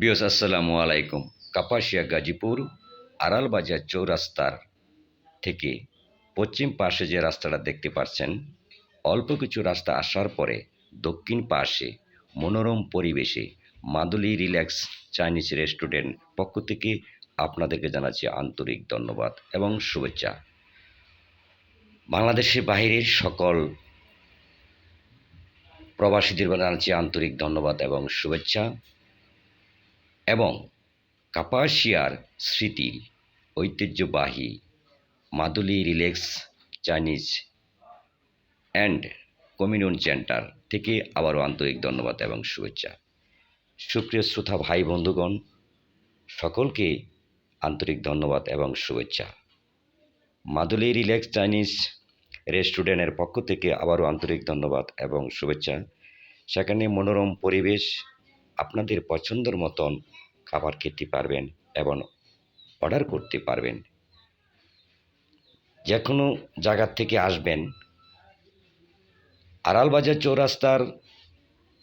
বিয়স আসসালামু আলাইকুম কাপাসিয়া গাজীপুর আড়ালবাজার চৌরাস্তার থেকে পশ্চিম পাশে যে রাস্তাটা দেখতে পাচ্ছেন, অল্প কিছু রাস্তা আসার পরে দক্ষিণ পাশে মনোরম পরিবেশে মাদুলি রিল্যাক্স চাইনিজ রেস্টুরেন্ট পক্ষ থেকে আপনাদেরকে জানাচ্ছি আন্তরিক ধন্যবাদ এবং শুভেচ্ছা। বাংলাদেশের বাইরের সকল প্রবাসীদের জানাচ্ছি আন্তরিক ধন্যবাদ এবং শুভেচ্ছা। এবং কাপাসিয়ার স্মৃতি ঐতিহ্যবাহী Maduli relax Chinese and communion centre থেকে আবারও আন্তরিক ধন্যবাদ এবং শুভেচ্ছা। সুপ্রিয় শ্রোতা, ভাই, বন্ধুগণ, সকলকে আন্তরিক ধন্যবাদ এবং শুভেচ্ছা। মাদুলি রিল্যাক্স চাইনিজ রেস্টুরেন্টের পক্ষ থেকে আবারও আন্তরিক ধন্যবাদ এবং শুভেচ্ছা। সেখানে মনোরম পরিবেশ আপনাদের পছন্দের মতন খাবার খেতে পারবেন এবং অর্ডার করতে পারবেন। যে কোনো জায়গার থেকে আসবেন। আড়ালবাজার চৌরাস্তার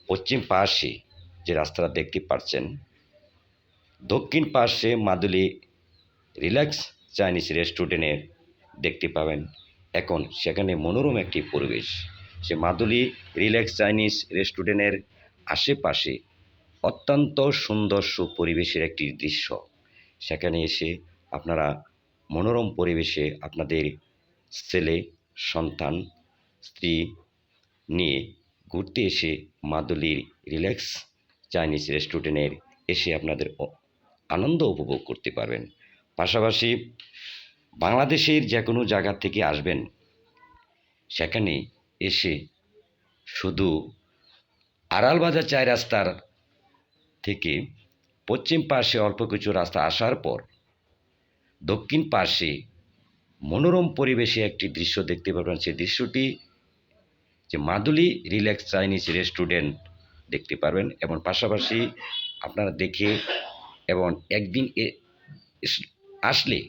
পশ্চিম পাশে যে রাস্তাটা দেখতে পাচ্ছেন, দক্ষিণ পাশে মাদুলি রিল্যাক্স চাইনিজ রেস্টুরেন্টের দেখতে পাবেন। এখন সেখানে মনোরম একটি পরিবেশ। সে মাদুলি রিল্যাক্স চাইনিজ রেস্টুরেন্টের আশেপাশে অত্যন্ত সুন্দর সুপরিবেশের একটি দৃশ্য। সেখানে এসে আপনারা মনোরম পরিবেশে আপনাদের ছেলে, সন্তান, স্ত্রী নিয়ে ঘুরতে এসে মাদুলির রিল্যাক্স চাইনিজ রেস্টুরেন্টের এসে আপনাদের আনন্দ উপভোগ করতে পারবেন। পাশাপাশি বাংলাদেশের যে কোনো জায়গা থেকে আসবেন, সেখানে এসে শুধু আড়ালবাজার চায় রাস্তার থেকে পশ্চিম পার্শ্বে অল্প কিছু রাস্তা আসার পর দক্ষিণ পাশে মনোরম পরিবেশে একটি দৃশ্য দেখতে পাবেন সেই দৃশ্যটি যে মাদুলি রিল্যাক্স চাইনিজ রেস্টুরেন্ট দেখতে পারবেন এবং পাশাপাশি আপনারা দেখে এবং একদিন আসলে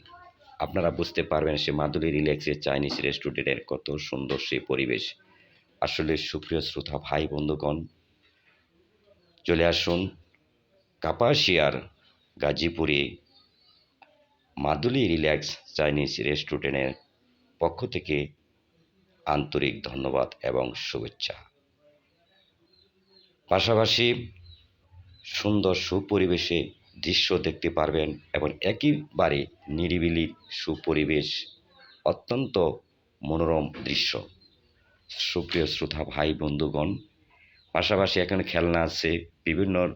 আপনারা বুঝতে পারবেন সে মাদুলি রিল্যাক্সের চাইনিজ রেস্টুরেন্টের কত সুন্দর সেই পরিবেশ। আসলে সুপ্রিয় শ্রোতা, ভাই, বন্ধুগণ, চলে আসুন কাপাসিয়ার, গাজীপুরে মাদুলি রিল্যাক্স চাইনিজ রেস্টুরেন্টের পক্ষ থেকে আন্তরিক ধন্যবাদ এবং শুভেচ্ছা। পাশাপাশি সুন্দর সুপরিবেশে দৃশ্য দেখতে পারবেন এবং একেবারে নিরিবিলি সুপরিবেশ, অত্যন্ত মনোরম দৃশ্য। সুপ্রিয় শ্রোতা, ভাই, বন্ধুগণ, পাশাপাশি এখানে খেলনা আছে বিভিন্ন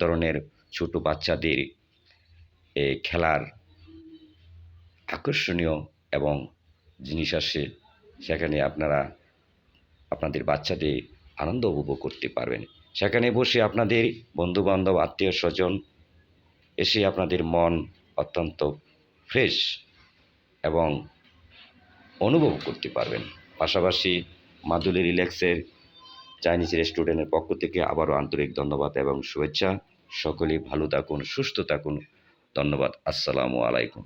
ধরনের ছোট বাচ্চাদের খেলার আকর্ষণীয় এবং জিনিস আছে সেখানে আপনারা আপনাদের বাচ্চাদের আনন্দ উপভোগ করতে পারবেন। সেখানে বসে আপনাদের বন্ধুবান্ধব, আত্মীয় স্বজন এসে আপনাদের মন অত্যন্ত ফ্রেশ এবং অনুভব করতে পারবেন। পাশাপাশি মাদুলি রিল্যাক্সের চাইনিজ রেস্টুরেন্টের পক্ষ থেকে আবারও আন্তরিক ধন্যবাদ এবং শুভেচ্ছা। সকলেই ভালো থাকুন, সুস্থ থাকুন। ধন্যবাদ। আসসালামু আলাইকুম।